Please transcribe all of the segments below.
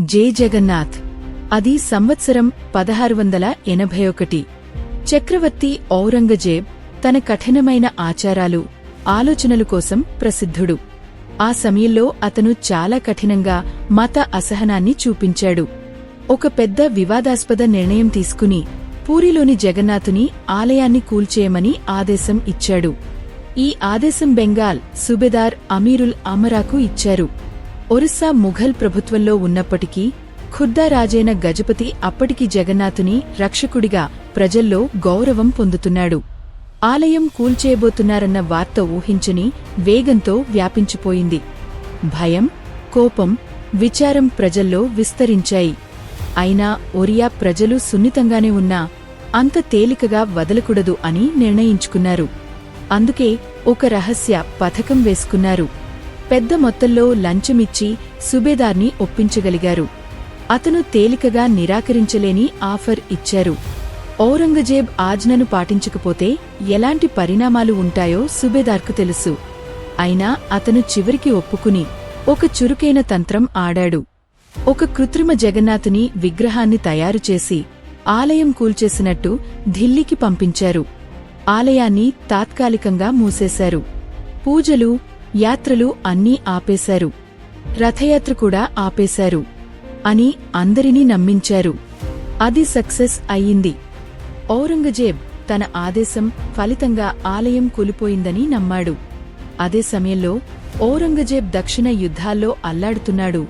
జే జగన్నాథ్. అది సంవత్సరం పదహారు వందల ఎనభై ఒకటి. చక్రవర్తి ఔరంగజేబ్ తన కఠినమైన ఆచారాలు ఆలోచనలు కోసం ప్రసిద్ధుడు. ఆ సమయంలో అతను చాలా కఠినంగా మత అసహనాన్ని చూపించాడు. ఒక పెద్ద వివాదాస్పద నిర్ణయం తీసుకుని పూరిలోని జగన్నాథుని ఆలయాన్ని కూల్చేయమని ఆదేశం ఇచ్చాడు. ఈ ఆదేశం బెంగాల్ సుబెదార్ అమీరుల్ అమరాకు ఇచ్చారు. ఒరిస్సా ముఘల్ ప్రభుత్వంలో ఉన్నప్పటికీ ఖుర్దా రాజైన గజపతి అప్పటికి జగన్నాథుని రక్షకుడిగా ప్రజల్లో గౌరవం పొందుతున్నాడు. ఆలయం కూల్చేయబోతున్నారన్న వార్త ఊహించని వేగంతో వ్యాపించిపోయింది. భయం కోపం విచారం ప్రజల్లో విస్తరించాయి. అయినా ఒరియా ప్రజలు సున్నితంగానే ఉన్నా అంత తేలికగా వదలకూడదు అని నిర్ణయించుకున్నారు. అందుకే ఒక రహస్య పథకం వేసుకున్నారు. పెద్ద మొత్తంలో లంచమిచ్చి సుబేదార్ని ఒప్పించగలిగారు. అతను తేలికగా నిరాకరించలేని ఆఫర్ ఇచ్చారు. ఔరంగజేబ్ ఆజ్ఞను పాటించకపోతే ఎలాంటి పరిణామాలు ఉంటాయో సుబేదార్కు తెలుసు. అయినా అతను చివరికి ఒప్పుకుని ఒక చురుకైన తంత్రం ఆడాడు. ఒక కృత్రిమ జగన్నాథుని విగ్రహాన్ని తయారుచేసి ఆలయం కూల్చేసినట్టు ఢిల్లీకి పంపించారు. ఆలయాన్ని తాత్కాలికంగా మూసేశారు. పూజలు యాత్రలు అన్నీ ఆపేశారు. రథయాత్ర కూడా ఆపేశారు అని అందరినీ నమ్మించారు. అది సక్సెస్ అయ్యింది. ఔరంగజేబ్ తన ఆదేశం ఫలితంగా ఆలయం కూలిపోయిందని నమ్మాడు. అదే సమయంలో ఔరంగజేబ్ దక్షిణ యుద్ధాల్లో అల్లాడుతున్నాడు.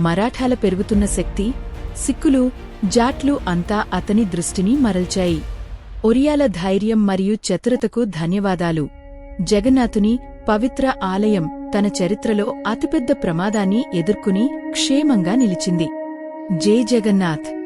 మరాఠాల పెరుగుతున్న శక్తి సిక్కులు జాట్లు అంతా అతని దృష్టిని మరల్చాయి. ఒరియాల ధైర్యం మరియు చతురతకు ధన్యవాదాలు. జగన్నాథుని పవిత్ర ఆలయం తన చరిత్రలో అతిపెద్ద ప్రమాదాన్ని ఎదుర్కొని క్షేమంగా నిలిచింది. జై జగన్నాథ్.